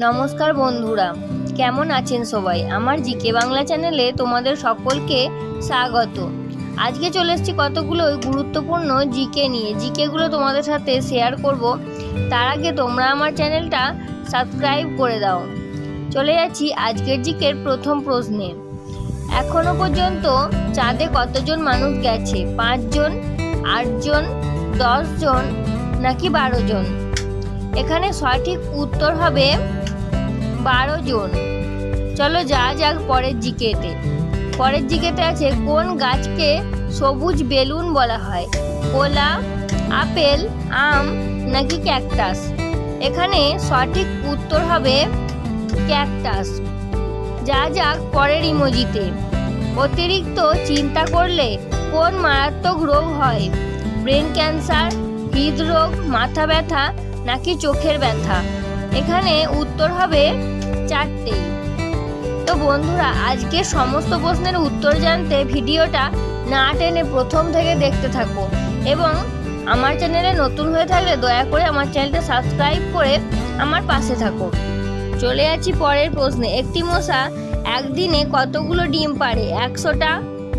নমস্কার বন্ধুরা, কেমন আছেন সবাই? আমার জিকে বাংলা চ্যানেলে তোমাদের সকলকে স্বাগত। আজকে চলে এসেছি কতগুলো গুরুত্বপূর্ণ জিকে নিয়ে। জিকেগুলো তোমাদের সাথে শেয়ার করব। তার আগে তোমরা আমার চ্যানেলটা সাবস্ক্রাইব করে দাও। চলে যাচ্ছি আজকের জিকের প্রথম প্রশ্নে। এখনও পর্যন্ত চাঁদে কতজন মানুষ গেছে? পাঁচজন, আটজন, দশজন, নাকি বারো জন এখানে সঠিক উত্তর হবে বারো জন। চলো যা যাক পরের জিকেতে। পরের জিকেতে আছে কোন গাছকে সবুজ বেলুন বলা হয়? কলা, আপেল, আম নাকি ক্যাকটাস? এখানে সঠিক উত্তর হবে ক্যাকটাস। যা যাক পরের ইমোজিতে। অতিরিক্ত চিন্তা করলে কোন মারাত্মক রোগ হয়? ব্রেন ক্যান্সার, হৃদরোগ, মাথা ব্যথা নাকি চোখের ব্যথা? এখানে উত্তর হবে চারটেই। তো বন্ধুরা, আজকে সমস্ত প্রশ্নের উত্তর জানতে ভিডিওটা না টেনে প্রথম থেকে দেখতে থাকো এবং আমার চ্যানেলে নতুন হয়ে থাকলে দয়া করে আমার চ্যানেলটা সাবস্ক্রাইব করে আমার পাশে থাকো। চলে যাচ্ছি পরের প্রশ্নে। একটি মশা একদিনে কতগুলো ডিম পারে একশোটা,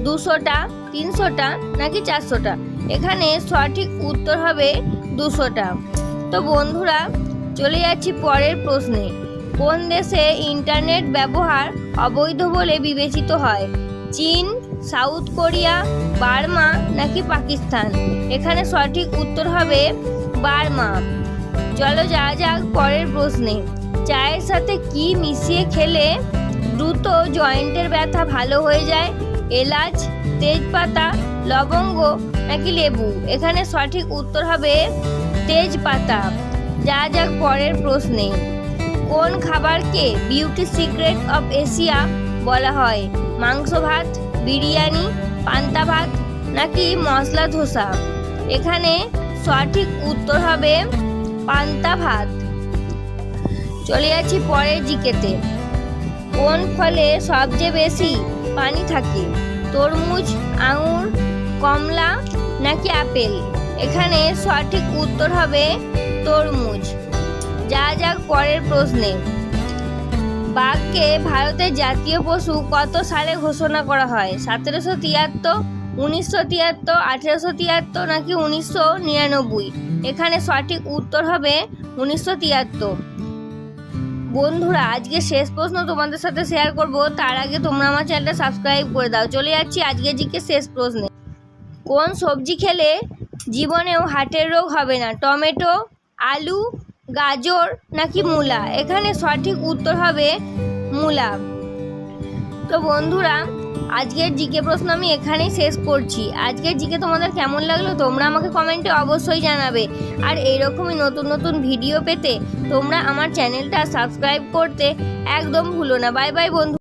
দুশোটা, তিনশোটা, নাকি চারশোটা? এখানে সঠিক উত্তর হবে দুশোটা। তো বন্ধুরা, চলে যাচ্ছি পরের প্রশ্নে। কোন দেশে ইন্টারনেট ব্যবহার অবৈধ বলে বিবেচিত হয়? চীন, সাউথ কোরিয়া, বার্মা নাকি পাকিস্তান? এখানে সঠিক উত্তর হবে বার্মা। চলো যা যাক পরের প্রশ্নে। চায়ের সাথে কি মিশিয়ে খেলে দ্রুত জয়েন্টের ব্যথা ভালো হয়ে যায়? এলাচ, তেজপাতা, লবঙ্গ নাকি লেবু? এখানে সঠিক উত্তর হবে তেজপাতা। যা যাক পরের প্রশ্নে। কোন খাবারকে বিউটি সিক্রেট অফ এশিয়া বলা হয়? মাংস ভাত, বিরিয়ানি, পান্তা ভাত নাকি মশলা ধোসা? এখানে সঠিক উত্তর হবে পান্তা ভাত। চলে যাচ্ছি পরের জিকেতে। কোন ফলে সবচেয়ে বেশি পানি থাকে? তরমুজ, আঙুর, কমলা নাকি আপেল? এখানে সঠিক উত্তর হবে তরমুজ। যা পরের প্রশ্নে বাঘকে ভারতের জাতীয় পশু কত সালে ঘোষণা করা হয়? সতেরোশো তিয়াত্তর, উনিশশো তিয়াত্তর, আঠেরোশো তিয়াত্তর নাকি উনিশশো নিরানব্বই? এখানে সঠিক উত্তর হবে উনিশশো তিয়াত্তর। বন্ধুরা আজকে শেষ প্রশ্ন তোমাদের সাথে শেয়ার করব। তার আগে তোমরা আমার চ্যানেলটা সাবস্ক্রাইব করে দাও। চলে যাচ্ছি আজকে জিকে শেষ প্রশ্নে। কোন সবজি খেলে জীবনেও হার্টের রোগ হবে না? টমেটো, আলু গাজর নাকি মূলা? এখানে সঠিক উত্তর হবে মূলা। তো বন্ধুরা, আজকের জিকে প্রশ্ন আমি এখানেই শেষ করছি। আজকের জিকে তোমাদের কেমন লাগল তোমরা আমাকে কমেন্টে অবশ্যই জানাবে। আর এইরকমই নতুন নতুন ভিডিও পেতে তোমরা আমার চ্যানেলটা সাবস্ক্রাইব করতে একদম ভুলো না। বাই বাই বন্ধু।